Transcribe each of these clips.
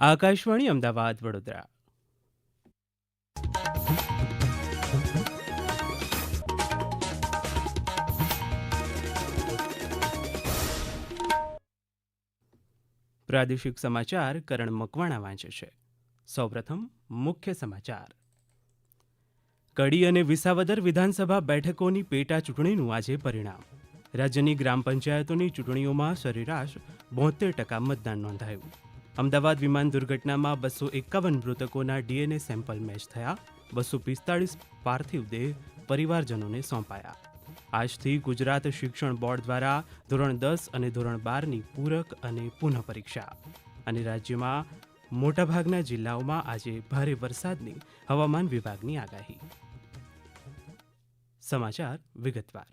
આકાશવાણી અમદાવાદ, વડોદરા. પ્રાદેશિક સમાચાર કરણ મકવાણા વાંચે છે. સૌપ્રથમ મુખ્ય સમાચાર. કડી અને વિસાવદર વિધાનસભા બેઠકોની પેટા ચૂંટણીનું આજે પરિણામ. રાજ્યની ગ્રામ પંચાયતોની ચૂંટણીઓમાં સરેરાશ બોતેર ટકા મતદાન નોંધાયું. અમદાવાદ વિમાન દુર્ઘટનામાં બસો એકાવન મૃતકોના ડીએનએ સેમ્પલ મેચ થયા. બસો પિસ્તાળીસ પાર્થિવ દેહ પરિવારજનોને સોંપાયા. આજથી ગુજરાત શિક્ષણ બોર્ડ દ્વારા ધોરણ દસ અને ધોરણ બારની પૂરક અને પુનઃ પરીક્ષા. અને રાજ્યમાં મોટાભાગના જિલ્લાઓમાં આજે ભારે વરસાદની હવામાન વિભાગની આગાહી. સમાચાર વિગતવાર.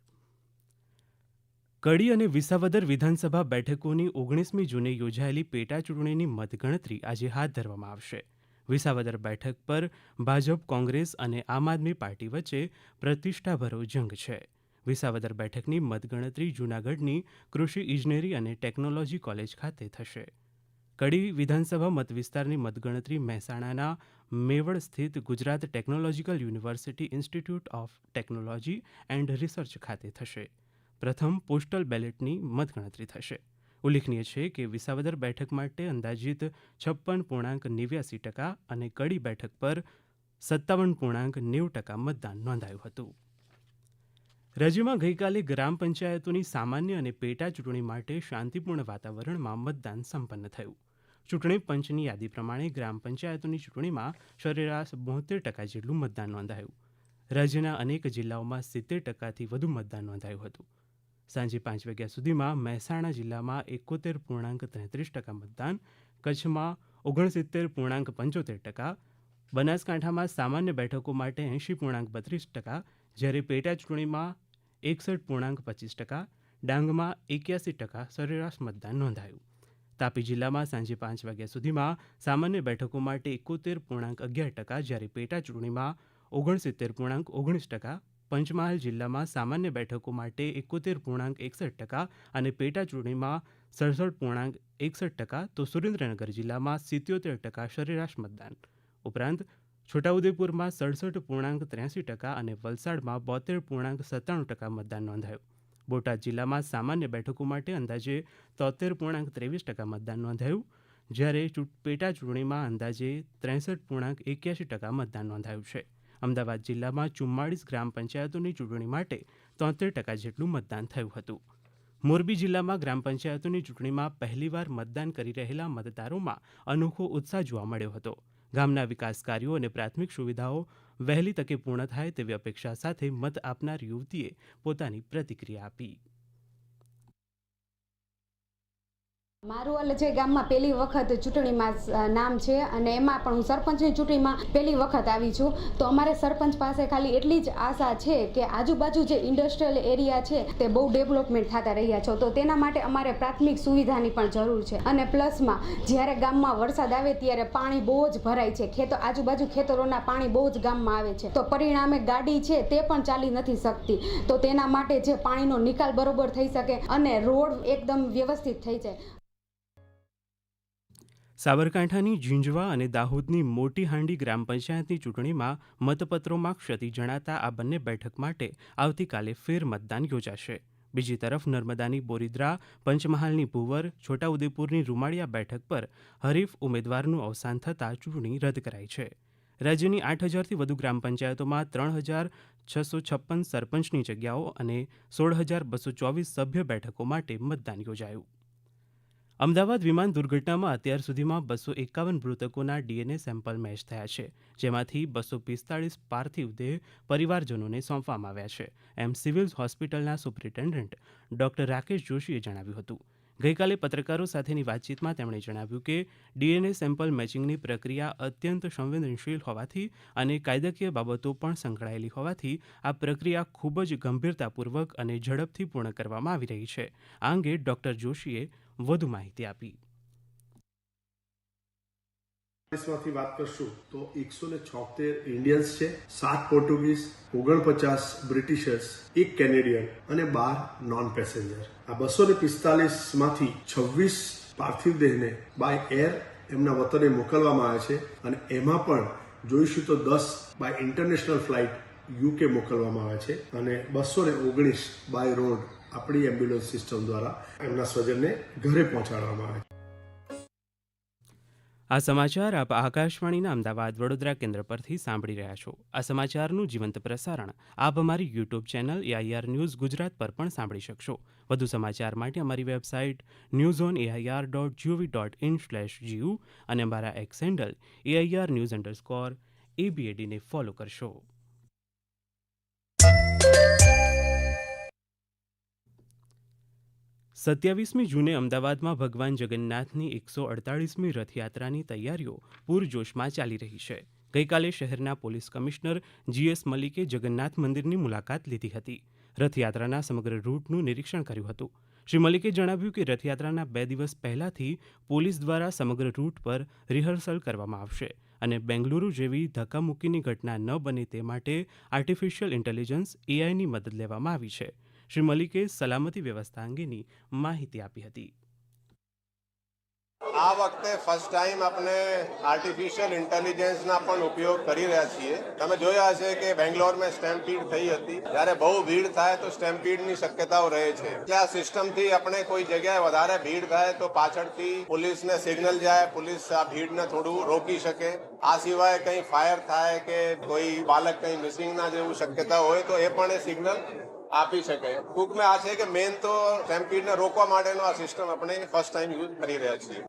કડી અને વિસાવદર વિધાનસભા બેઠકોની ઓગણીસમી જૂને યોજાયેલી પેટાચૂંટણીની મતગણતરી આજે હાથ ધરવામાં આવશે. વિસાવદર બેઠક પર ભાજપ, કોંગ્રેસ અને આમ આદમી પાર્ટી વચ્ચે પ્રતિષ્ઠાભરો જંગ છે. વિસાવદર બેઠકની મતગણતરી જૂનાગઢની કૃષિ ઇજનેરી અને ટેકનોલોજી કોલેજ ખાતે થશે. કડી વિધાનસભા મતવિસ્તારની મતગણતરી મહેસાણાના મેવડ સ્થિત Gujarat technological university institute of technology and research ખાતે થશે. પ્રથમ પોસ્ટલ બેલેટની મતગણતરી થશે. ઉલ્લેખનીય છે કે વિસાવદર બેઠક માટે અંદાજિત છપ્પન પૂર્ણાંક નેવ્યાસી ટકા અને કડી બેઠક પર સત્તાવન પૂર્ણાંક નેવું ટકા મતદાન નોંધાયું હતું. રાજ્યમાં ગઈકાલે ગ્રામ પંચાયતોની સામાન્ય અને પેટા ચૂંટણી માટે શાંતિપૂર્ણ વાતાવરણમાં મતદાન સંપન્ન થયું. ચૂંટણી પંચની યાદી પ્રમાણે ગ્રામ પંચાયતોની ચૂંટણીમાં સરેરાશ બોતેર ટકા જેટલું મતદાન નોંધાયું. રાજ્યના અનેક જિલ્લાઓમાં સિત્તેર ટકાથી વધુ મતદાન નોંધાયું હતું. સાંજે પાંચ વાગ્યા સુધીમાં મહેસાણા જિલ્લામાં એકોતેર પૂર્ણાંક તેત્રીસ ટકા મતદાન, કચ્છમાં ઓગણસિત્તેર પૂર્ણાંક પંચોતેર ટકા, બનાસકાંઠામાં સામાન્ય બેઠકો માટે એંશી પૂર્ણાંક બત્રીસ ટકા, જ્યારે પેટા ચૂંટણીમાં એકસઠ પૂર્ણાંક પચીસ ટકા, ડાંગમાં એક્યાસી ટકા સરેરાશ મતદાન નોંધાયું. તાપી જિલ્લામાં સાંજે પાંચ વાગ્યા સુધીમાં સામાન્ય બેઠકો માટે એકોતેર પૂર્ણાંક અગિયાર ટકા, જ્યારે પેટા ચૂંટણીમાં ઓગણસિત્તેર પૂર્ણાંક ઓગણીસ ટકા પંચમહાલ જિલ્લામાં સામાન્ય બેઠકો માટે એકોતેર પૂર્ણાંક એકસઠ ટકા અને પેટા ચૂંટણીમાં સડસઠ પૂર્ણાંક એકસઠ ટકા તો સુરેન્દ્રનગર જિલ્લામાં સિત્યોતેર ટકા સરેરાશ મતદાન. ઉપરાંત, છોટાઉદેપુરમાં સડસઠ પૂર્ણાંક ત્ર્યાસી ટકા અને વલસાડમાં બોતેર પૂર્ણાંક સત્તાણું ટકા મતદાન નોંધાયું. બોટાદ જિલ્લામાં સામાન્ય બેઠકો માટે અંદાજે તોતેર પૂર્ણાંક ત્રેવીસ ટકા મતદાન નોંધાયું, જ્યારે પેટા ચૂંટણીમાં અંદાજે ત્રેસઠ પૂર્ણાંક એક્યાસી ટકા મતદાન નોંધાયું છે. અમદાવાદ જિલ્લામાં ચુમ્માળીસ ગ્રામ પંચાયતોની ચૂંટણી માટે તોતેર ટકા જેટલું મતદાન થયું હતું. મોરબી જિલ્લામાં ગ્રામ પંચાયતોની ચૂંટણીમાં પહેલીવાર મતદાન કરી રહેલા મતદારોમાં અનોખો ઉત્સાહ જોવા મળ્યો હતો. ગામના વિકાસ કાર્યો અને પ્રાથમિક સુવિધાઓ વહેલી તકે પૂર્ણ થાય તેવી અપેક્ષા સાથે મત આપનાર યુવતીએ પોતાની પ્રતિક્રિયા આપી. મારું એટલે જે ગામમાં પહેલી વખત ચૂંટણીમાં નામ છે અને એમાં પણ હું સરપંચની ચૂંટણીમાં પહેલી વખત આવી છું, તો અમારે સરપંચ પાસે ખાલી એટલી જ આશા છે કે આજુબાજુ જે ઇન્ડસ્ટ્રીયલ એરિયા છે તે બહુ ડેવલપમેન્ટ થતા રહ્યા છો, તો તેના માટે અમારે પ્રાથમિક સુવિધાની પણ જરૂર છે. અને પ્લસમાં જ્યારે ગામમાં વરસાદ આવે ત્યારે પાણી બહુ જ ભરાય છે, ખેતો, આજુબાજુ ખેતરોના પાણી બહુ જ ગામમાં આવે છે, તો પરિણામે ગાડી છે તે પણ ચાલી નથી શકતી, તો તેના માટે જે પાણીનો નિકાલ બરોબર થઈ શકે અને રોડ એકદમ વ્યવસ્થિત થઈ જાય. સાબરકાંઠાની ઝીંઝવા અને દાહોદની મોટી હાંડી ગ્રામ પંચાયતની ચૂંટણીમાં મતપત્રોમાં ક્ષતિ જણાતા આ બંને બેઠક માટે આવતીકાલે ફેર મતદાન યોજાશે. બીજી તરફ નર્મદાની બોરીદ્રા, પંચમહાલની ભુવર, છોટાઉદેપુરની રૂમાળિયા બેઠક પર હરીફ ઉમેદવારનું અવસાન થતાં ચૂંટણી રદ કરાઈ છે. રાજ્યની આઠ હજારથી વધુ ગ્રામ પંચાયતોમાં ત્રણ હજાર છસો છપ્પન સરપંચની જગ્યાઓ અને સોળ હજાર બસો ચોવીસ સભ્ય બેઠકો માટે મતદાન યોજાયું. અમદાવાદ વિમાન દુર્ઘટનામાં અત્યાર સુધીમાં બસો એકાવન મૃતકોના ડીએનએ સેમ્પલ મેચ થયા છે, જેમાંથી બસો પિસ્તાળીસ પાર્થિવ દેહ પરિવારજનોને સોંપવામાં આવ્યા છે. એમ સિવિલ હોસ્પિટલના સુપ્રિન્ટેન્ડન્ટ ડોક્ટર રાકેશ જોશીએ જણાવ્યું હતું. ગઈકાલે પત્રકારો સાથેની વાતચીતમાં તેમણે જણાવ્યું કે, ડીએનએ સેમ્પલ મેચિંગની પ્રક્રિયા અત્યંત સંવેદનશીલ હોવાથી અને કાયદાકીય બાબતો પણ સંકળાયેલી હોવાથી આ પ્રક્રિયા ખૂબ જ ગંભીરતાપૂર્વક અને ઝડપથી પૂર્ણ કરવામાં આવી રહી છે. આ અંગે ડોક્ટર જોશીએ વધુ માહિતી આપી. માંથી વાત કરશું તો એકસો ને છોતેર ઇન્ડિયન્સ છે, સાત પોર્ટુગીઝ ઓગણપચાસ બ્રિટિશર્સ એક કેનેડિયન અને બાર નોન પેસેન્જર આ બસો ને પિસ્તાલીસમાંથી છવ્વીસ પાર્થિવ દેહને બાય એર એમના વતને મોકલવામાં આવે છે અને એમાં પણ જોઈશું તો દસ બાય ઇન્ટરનેશનલ ફ્લાઇટ યુકે મોકલવામાં આવે છે અને બસો ને ઓગણીસ બાય રોડ આપણી એમ્બ્યુલન્સ સિસ્ટમ દ્વારા એમના સ્વજનને ઘરે પહોંચાડવામાં આવે આ સમાચાર આપ આકાશવાણીના અમદાવાદ વડોદરા કેન્દ્ર પરથી સાંભળી રહ્યા છો. આ સમાચારનું જીવંત પ્રસારણ આપ અમારી YouTube channel AIR news Gujarat પર પણ સાંભળી શકશો. વધુ સમાચાર માટે અમારી website news on AIR dot GOV dot in slash GU અને અમારા X handle AIR news underscore એબીએડીને follow કરશો. સત્યાવીસમી જૂને અમદાવાદમાં ભગવાન જગન્નાથની એકસો અડતાળીસમી રથયાત્રાની તૈયારીઓ પૂરજોશમાં ચાલી રહી છે. ગઈકાલે શહેરના પોલીસ કમિશનર જીએસ મલિકે જગન્નાથ મંદિરની મુલાકાત લીધી હતી. રથયાત્રાના સમગ્ર રૂટનું નિરીક્ષણ કર્યું હતું. શ્રી મલિકે જણાવ્યું કે રથયાત્રાના બે દિવસ પહેલાથી પોલીસ દ્વારા સમગ્ર રૂટ પર રિહર્સલ કરવામાં આવશે અને બેંગલુરુ જેવી ધક્કામુક્કીની ઘટના ન બને તે માટે આર્ટિફિશિયલ ઇન્ટેલિજન્સ એઆઈની મદદ લેવામાં આવી છે. શ્રી મલિકે સલામતી વ્યવસ્થા અંગેની માહિતી આપી હતી. આ વખતે ફર્સ્ટ ટાઈમ આપણે આર્ટિફિશિયલ ઇન્ટેલિજન્સના પણ ઉપયોગ કરી રહ્યા છીએ. તમે જોયા હશે કે બેંગ્લોરમાં સ્ટેમ્પીડ થઈ હતી. જ્યારે બહુ ભીડ થાય તો સ્ટેમ્પીડની શક્યતાઓ રહે છે. એટલે આ સિસ્ટમથી આપણે કોઈ જગ્યાએ વધારે ભીડ થાય તો પાછળથી પોલીસને સિગ્નલ જાય, પોલીસ આ ભીડને થોડું રોકી શકે. આ સિવાય કંઈ ફાયર થાય કે કોઈ બાળક કંઈ મિસિંગના જેવું શક્યતા હોય તો એ પણ એ સિગ્નલ આપી શકે. ટૂંકમાં આ છે કે મેન તો સ્ટેમ્પીડને રોકવા માટેનો આ સિસ્ટમ આપણે ફર્સ્ટ ટાઈમ યુઝ કરી રહ્યા છીએ.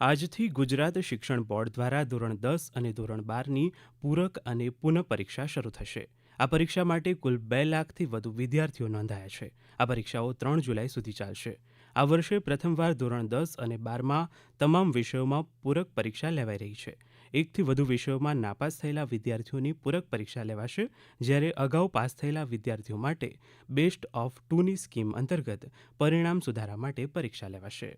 આજથી ગુજરાત શિક્ષણ બોર્ડ દ્વારા ધોરણ દસ અને ધોરણ બારની પૂરક અને પુનઃ પરીક્ષા શરૂ થશે. આ પરીક્ષા માટે કુલ બે લાખથી વધુ વિદ્યાર્થીઓ નોંધાયા છે. આ પરીક્ષાઓ ત્રણ જુલાઈ સુધી ચાલશે. આ વર્ષે પ્રથમવાર ધોરણ દસ અને બારમાં તમામ વિષયોમાં પૂરક પરીક્ષા લેવાઈ રહી છે. એકથી વધુ વિષયોમાં નાપાસ થયેલા વિદ્યાર્થીઓની પૂરક પરીક્ષા લેવાશે, જ્યારે અગાઉ પાસ થયેલા વિદ્યાર્થીઓ માટે બેસ્ટ ઓફ ટુની સ્કીમ અંતર્ગત પરિણામ સુધારા માટે પરીક્ષા લેવાશે.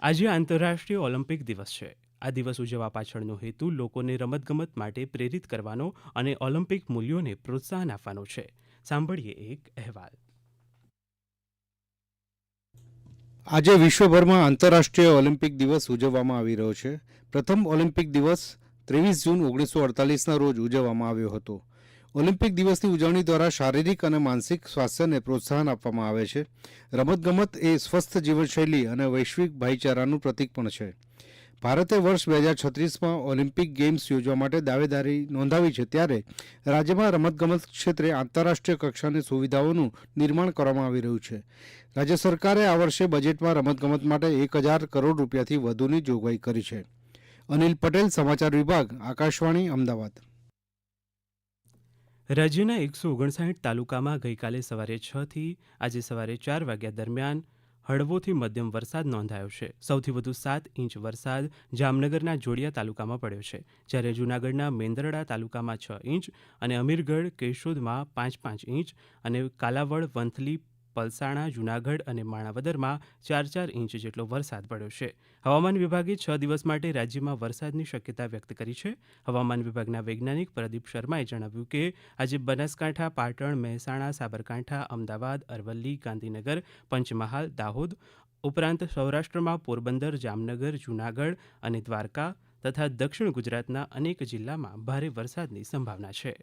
આજે આંતરરાષ્ટ્રીય ઓલિમ્પિક દિવસ છે. આ દિવસ ઉજવવા પાછળનો હેતુ લોકોને રમતગમત માટે પ્રેરિત કરવાનો અને ઓલિમ્પિક મૂલ્યોને પ્રોત્સાહન આપવાનો છે. સાંભળીએ એક અહેવાલ. આજે વિશ્વભરમાં આંતરરાષ્ટ્રીય ઓલિમ્પિક દિવસ ઉજવવામાં આવી રહ્યો છે. પ્રથમ ઓલિમ્પિક દિવસ ત્રેવીસ જૂન ઓગણીસો અડતાલીસના રોજ ઉજવવામાં આવ્યો હતો. ઓલિમ્પિક દિવસની ઉજવણી દ્વારા શારીરિક અને માનસિક સ્વાસ્થ્યને પ્રોત્સાહન આપવામાં આવે છે. રમતગમત એ સ્વસ્થ જીવનશૈલી અને વૈશ્વિક ભાઈચારાનું પ્રતીક પણ છે. ભારતે વર્ષ બે હજાર છત્રીસમાં ઓલિમ્પિક ગેમ્સ યોજવા માટે દાવેદારી નોંધાવી છે. ત્યારે રાજ્યમાં રમતગમત ક્ષેત્રે આંતરરાષ્ટ્રીય કક્ષાની સુવિધાઓનું નિર્માણ કરવામાં આવી રહ્યું છે. રાજ્ય સરકારે આ વર્ષે બજેટમાં રમતગમત માટે એક હજાર કરોડ રૂપિયાથી વધુની જોગવાઈ કરી છે. અનિલ પટેલ, સમાચાર વિભાગ, આકાશવાણી, અમદાવાદ. રાજ્યના એકસો ઓગણસાઠ તાલુકામાં ગઈકાલે સવારે છથી આજે સવારે ચાર વાગ્યા દરમિયાન હળવોથી મધ્યમ વરસાદ નોંધાયો છે. સૌથી વધુ સાત ઇંચ વરસાદ જામનગરના જોડિયા તાલુકામાં પડ્યો છે, જ્યારે જૂનાગઢના મેંદરડા તાલુકામાં છ ઇંચ અને અમીરગઢ કેશોદમાં પાંચ પાંચ ઇંચ અને કાલાવડ વંથલી પલસાણા, જૂનાગઢ અને માણાવદરમાં ચાર ચાર ઇંચ જેટલો વરસાદ પડ્યો છે. હવામાન વિભાગે છ દિવસ માટે રાજ્યમાં વરસાદની શક્યતા વ્યક્ત કરી છે. હવામાન વિભાગના વૈજ્ઞાનિક પ્રદીપ શર્માએ જણાવ્યું કે, આજે બનાસકાંઠા, પાટણ, મહેસાણા, સાબરકાંઠા, અમદાવાદ, અરવલ્લી, ગાંધીનગર, પંચમહાલ, દાહોદ, ઉપરાંત સૌરાષ્ટ્રમાં પોરબંદર, જામનગર, જૂનાગઢ અને દ્વારકા તથા દક્ષિણ ગુજરાતના અનેક જિલ્લામાં ભારે વરસાદની સંભાવના છે.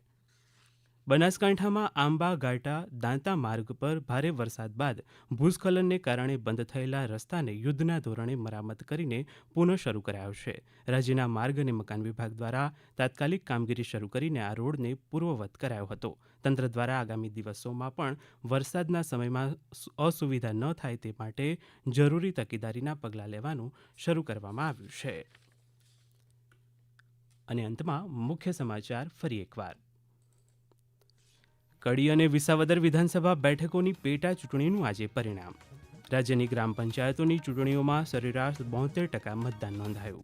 બનાસકાંઠામાં આંબા ગાટા દાંતા માર્ગ પર ભારે વરસાદ બાદ ભૂસ્ખલનને કારણે બંધ થયેલા રસ્તાને યુદ્ધના ધોરણે મરામત કરીને પુનઃ શરૂ કરાયો છે. રાજ્યના માર્ગ અને મકાન વિભાગ દ્વારા તાત્કાલિક કામગીરી શરૂ કરીને આ રોડને પૂર્વવત કરાયો હતો. તંત્ર દ્વારા આગામી દિવસોમાં પણ વરસાદના સમયમાં અસુવિધા ન થાય તે માટે જરૂરી તકેદારીના પગલાં લેવાનું શરૂ કરવામાં આવ્યું છે. અને અંતમાં મુખ્ય સમાચાર ફરી એકવાર. કડી અને વિસાવદર વિધાનસભા બેઠકોની પેટા ચૂંટણીનું આજે પરિણામ. રાજ્યની ગ્રામ પંચાયતોની ચૂંટણીઓમાં સરેરાશ બોતેર ટકા મતદાન નોંધાયું.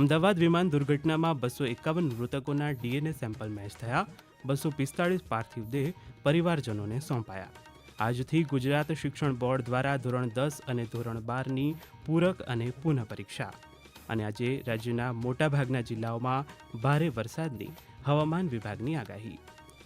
અમદાવાદ વિમાન દુર્ઘટનામાં બસો એકાવન મૃતકોના ડીએનએ સેમ્પલ મેચ થયા, બસો પિસ્તાળીસ પાર્થિવ દેહ પરિવારજનોને સોંપાયા. આજથી ગુજરાત શિક્ષણ બોર્ડ દ્વારા ધોરણ દસ અને ધોરણ બારની પૂરક અને પુનઃ પરીક્ષા. અને આજે રાજ્યના મોટાભાગના જિલ્લાઓમાં ભારે વરસાદની હવામાન વિભાગની આગાહી.